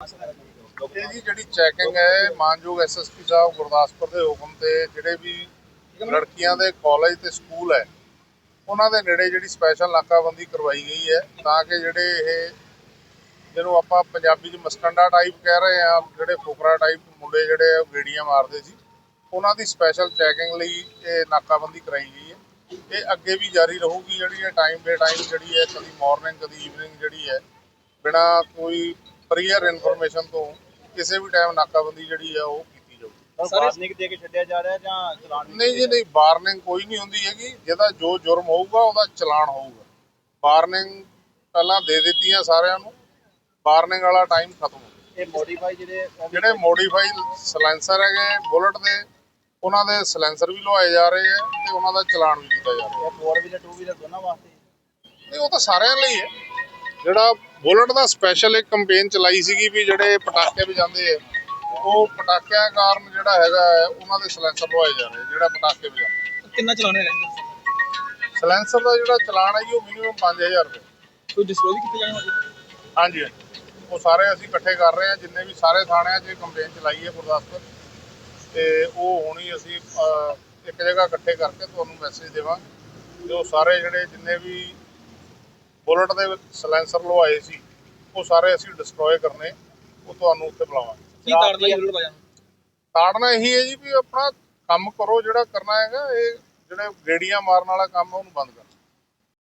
ਇਹ ਜੀ ਜਿਹੜੀ ਚੈਕਿੰਗ ਹੈ, ਮਾਨਯੋਗ ਐਸਐਸਪੀ ਸਾਹਿਬ ਗੁਰਦਾਸਪੁਰ ਦੇ ਹੁਕਮ ਤੇ ਜਿਹੜੇ ਵੀ ਲੜਕੀਆਂ ਦੇ ਕਾਲਜ ਤੇ ਸਕੂਲ ਹੈ, ਉਹਨਾਂ ਦੇ ਨੇੜੇ ਜਿਹੜੀ ਸਪੈਸ਼ਲ ਨਾਕਾਬੰਦੀ ਕਰਵਾਈ ਗਈ ਹੈ ਤਾਂ ਕਿ ਜਿਹੜੇ ਇਹ ਜਿਹਨੂੰ ਆਪਾਂ ਪੰਜਾਬੀ 'ਚ ਮਸਕੰਡਾ ਟਾਈਪ ਕਹਿ ਰਹੇ ਆ ਜਿਹੜੇ ਫੁਕਰਾ ਟਾਈਪ ਮੁੰਡੇ ਜਿਹੜੇ ਉਹ ਗੇੜੀਆਂ ਮਾਰਦੇ ਸੀ, ਉਹਨਾਂ ਦੀ ਸਪੈਸ਼ਲ ਚੈਕਿੰਗ ਲਈ ਇਹ ਨਾਕਾਬੰਦੀ ਕਰਾਈ ਗਈ ਹੈ। ਇਹ ਅੱਗੇ ਵੀ ਜਾਰੀ ਰਹੂਗੀ ਜਿਹੜੀ ਇਹ ਟਾਈਮ ਬੇ ਟਾਈਮ ਜਿਹੜੀ ਹੈ, ਕਦੀ ਮਾਰਨਿੰਗ ਕਦੀ ਈਵਨਿੰਗ ਜਿਹੜੀ ਹੈ, ਬਿਨਾ ਕੋਈ ਪ੍ਰੀਅਰ ਇਨਫੋਰਮੇਸ਼ਨ ਤੋਂ ਕਿਸੇ ਵੀ ਟਾਈਮ ਨਾਕਾਬੰਦੀ ਜਿਹੜੀ ਹੈ ਉਹ ਕੀਤੀ ਜਾਊਗੀ। ਸਰ ਵਾਰਨਿੰਗ ਦੇ ਕੇ ਛੱਡਿਆ ਜਾ ਰਿਹਾ ਜਾਂ ਚਲਾਨ ਨਹੀਂ ਜੀ ਨਹੀਂ ਵਾਰਨਿੰਗ ਕੋਈ ਨਹੀਂ ਹੁੰਦੀ ਹੈਗੀ। ਜਿਹਦਾ ਜੋ ਜੁਰਮ ਹੋਊਗਾ ਉਹਦਾ ਚਲਾਨ ਹੋਊਗਾ। ਵਾਰਨਿੰਗ ਪਹਿਲਾਂ ਦੇ ਦਿੱਤੀਆਂ ਸਾਰਿਆਂ ਨੂੰ। ਵਾਰਨਿੰਗ ਵਾਲਾ ਟਾਈਮ ਖਤਮ ਹੋ ਇਹ ਮੋਡੀਫਾਈ ਜਿਹੜੇ ਮੋਡੀਫਾਈਡ ਸਲੈਂਸਰ ਹੈਗੇ ਬੁਲਟ ਦੇ ਉਹਨਾਂ ਦੇ ਸਲੈਂਸਰ ਵੀ ਲਵਾਏ ਜਾ ਰਹੇ ਆ ਤੇ ਉਹਨਾਂ ਦਾ ਚਲਾਨ ਵੀ ਕੀਤਾ ਜਾ ਰਿਹਾ। ਇਹ 4 ਵੀਲਰ 2 ਵੀਲਰ ਦੋਨਾਂ ਵਾਸਤੇ? ਨਹੀਂ ਉਹ ਤਾਂ ਸਾਰਿਆਂ ਲਈ ਹੈ। ਜਿਹੜਾ ਬੁਲਟ ਦਾ ਸਪੈਸ਼ਲ ਇੱਕ ਕੰਪੇਨ ਚਲਾਈ ਸੀਗੀ ਵੀ ਜਿਹੜੇ ਪਟਾਕੇ ਵਜਾਉਂਦੇ ਆ ਉਹ ਪਟਾਕਿਆਂ ਕਾਰਨ ਜਿਹੜਾ ਹੈਗਾ ਉਹਨਾਂ ਦੇ ਸਲੈਂਸਰ ਲਵਾਏ ਜਾ ਰਹੇ ਜਿਹੜਾ ਪਟਾਕੇ ਵਜਾਉਂਦੇ ਕਿੰਨਾ ਚਲਾਉਣਾ ਹੈਗਾ ਸਲੈਂਸਰ ਦਾ ਜਿਹੜਾ ਚਲਾਨ ਹੈ ਜੀ ਉਹ ਮਿਨੀਮਮ 5000 ਰੁਪਏ। ਕੋਈ ਡਿਸਕਲੋਜ਼ ਕੀਤੇ ਜਾਣੇ ਹਾਂਜੀ ਉਹ ਸਾਰੇ ਅਸੀਂ ਇਕੱਠੇ ਕਰ ਰਹੇ ਹਾਂ ਜਿੰਨੇ ਵੀ ਸਾਰੇ ਥਾਣਿਆਂ 'ਚ ਕੰਪੇਨ ਚਲਾਈ ਹੈ ਗੁਰਦਾਸਪੁਰ। ਤੇ ਉਹ ਹੁਣੀ ਅਸੀਂ ਇੱਕ ਜਗ੍ਹਾ ਇਕੱਠੇ ਕਰਕੇ ਤੁਹਾਨੂੰ ਮੈਸੇਜ ਦੇਵਾਂਗੇ। ਤੇ ਉਹ ਸਾਰੇ ਜਿਹੜੇ ਜਿੰਨੇ ਵੀ ਬੁਲਟ ਦੇ ਵਿੱਚ ਸਲੈਂਸਰ ਲਵਾਏ ਸੀ ਉਹ ਸਾਰੇ ਅਸੀਂ ਡਿਸਟਰੋਏ ਕਰਨੇ ਉਹ ਤੁਹਾਨੂੰ ਉੱਥੇ ਬੁਲਾਵਾਂਗੇ ਕੀ ਤਾੜਨਾ ਹੀ ਜ਼ਰੂਰ ਵਜਾਣਾ ਤਾੜਨਾ ਇਹੀ ਹੈ ਜੀ ਵੀ ਆਪਣਾ ਕੰਮ ਕਰੋ ਜਿਹੜਾ ਕਰਨਾ ਹੈਗਾ ਇਹ ਜਿਹੜੇ ਗੇੜੀਆਂ ਮਾਰਨ ਵਾਲਾ ਕੰਮ ਉਹਨੂੰ ਬੰਦ ਕਰੋ।